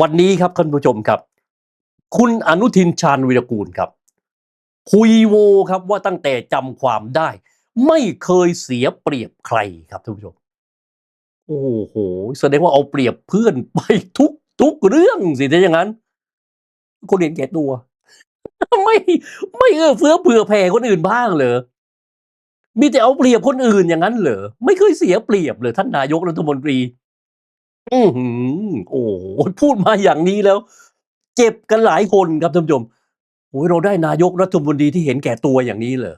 วันนี้ครับท่านผู้ชมครับ คุณอนุทินชาญวิรกูลครับคุยโวครับว่าตั้งแต่จำความได้ ไม่เคยเสียเปรียบใครครับท่านผู้ชม โอ้โหแสดงว่าเอาเปรียบเพื่อนไปทุกทุกเรื่องสิถ้าอย่างนั้น คนเห็นแก่ตัว ไม่ไม่เอื้อเฟื้อเผื่อแผ่คนอื่นบ้างเหรอมีแต่เอาเปรียบคนอื่นอย่างนั้นเหรอไม่เคยเสียเปรียบเลยท่านนายกรัฐมนตรี อือหือโอ้พูดมาอย่างนี้แล้ว เจ็บกันหลายคนครับท่านผู้ชมโอ้ยเราได้นายกรัฐมนตรีที่เห็นแก่ตัวอย่างนี้เหรอ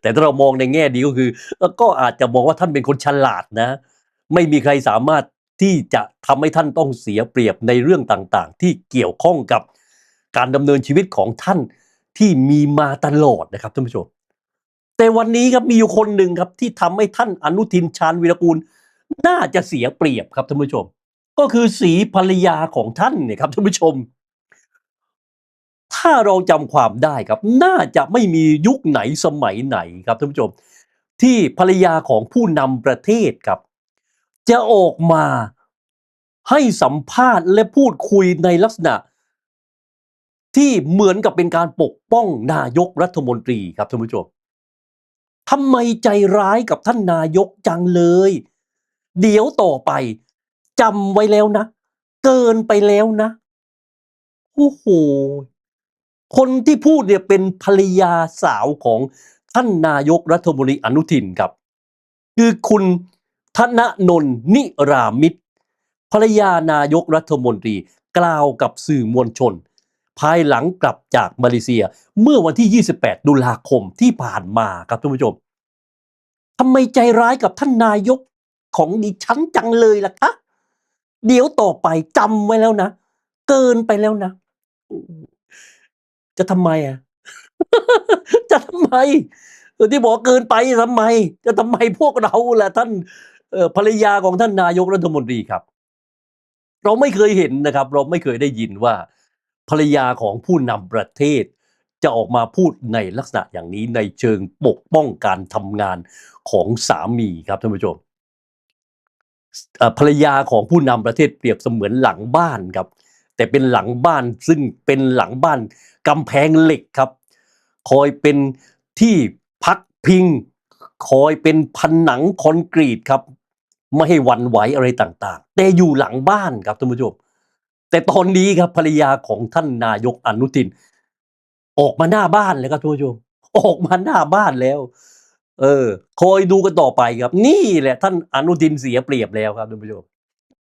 แต่ถ้าเรามองในแง่ดีก็คือ ก็อาจจะมองว่าท่านเป็นคนฉลาดนะ ไม่มีใครสามารถที่จะทำให้ท่านต้องเสียเปรียบในเรื่องต่างๆ ที่เกี่ยวข้องกับการดำเนินชีวิตของท่านที่มีมาตลอดนะครับท่านผู้ชม แต่วันนี้ครับมีอยู่คนหนึ่งครับที่ทำให้ท่านอนุทินชาญวีรกูล น่าจะเสียเปรียบครับท่านผู้ชม ก็คือสีภรรยาของท่านเนี่ยครับท่านผู้ชม ถ้าเราจำความได้ครับ น่าจะไม่มียุคไหนสมัยไหนครับท่านผู้ชม ที่ภรรยาของผู้นำประเทศครับ จะออกมาให้สัมภาษณ์และพูดคุยในลักษณะ ที่เหมือนกับเป็นการปกป้องนายกรัฐมนตรีครับท่านผู้ชมทำไมใจร้ายกับท่านนายกจังเลย เดี๋ยวต่อไปจำไว้แล้วนะ เกินไปแล้วนะโอ้โหคนที่พูดเนี่ยเป็นภรรยาสาวของท่านนายกรัฐมนตรีอนุทินครับ คือคุณธนนนท์นิรามิตรภรรยานายกรัฐมนตรีกล่าวกับสื่อมวลชน ภายหลังกลับจากมาเลเซียเมื่อวันที่ 28 ตุลาคมที่ผ่านมาครับท่านผู้ชมทำไมใจร้ายกับท่านนายก ของดิฉันจังเลยล่ะคะเดี๋ยวต่อไปจำไว้แล้วนะ เกินไปแล้วนะ จะทำไมอะ จะทำไมที่บอกเกินไปทำไม จะทำไมพวกเราล่ะท่านภรรยาของท่านนายกรัฐมนตรีครับ เราไม่เคยเห็นนะครับ เราไม่เคยได้ยินว่า ภรรยาของผู้นำประเทศ จะออกมาพูดในลักษณะอย่างนี้ในเชิงปกป้องการทำงานของสามีครับท่านผู้ชม ภรรยาของผู้นำประเทศเปรียบเสมือนหลังบ้านครับ แต่เป็นหลังบ้านซึ่งเป็นหลังบ้านกำแพงเหล็กครับ คอยเป็นที่พักพิง คอยเป็นผนังคอนกรีตครับ ไม่ให้วันไหวอะไรต่างๆ แต่อยู่หลังบ้านครับท่านผู้ชมแต่ตอนนี้ครับภรรยาของท่านนายกอนุทิน ออกมาหน้าบ้านแล้วครับท่านผู้ชมออกมาหน้าบ้านแล้ว เออ คอยดูกันต่อไปครับ นี่แหละท่านอนุทินเสียเปรียบแล้วครับท่านผู้ชม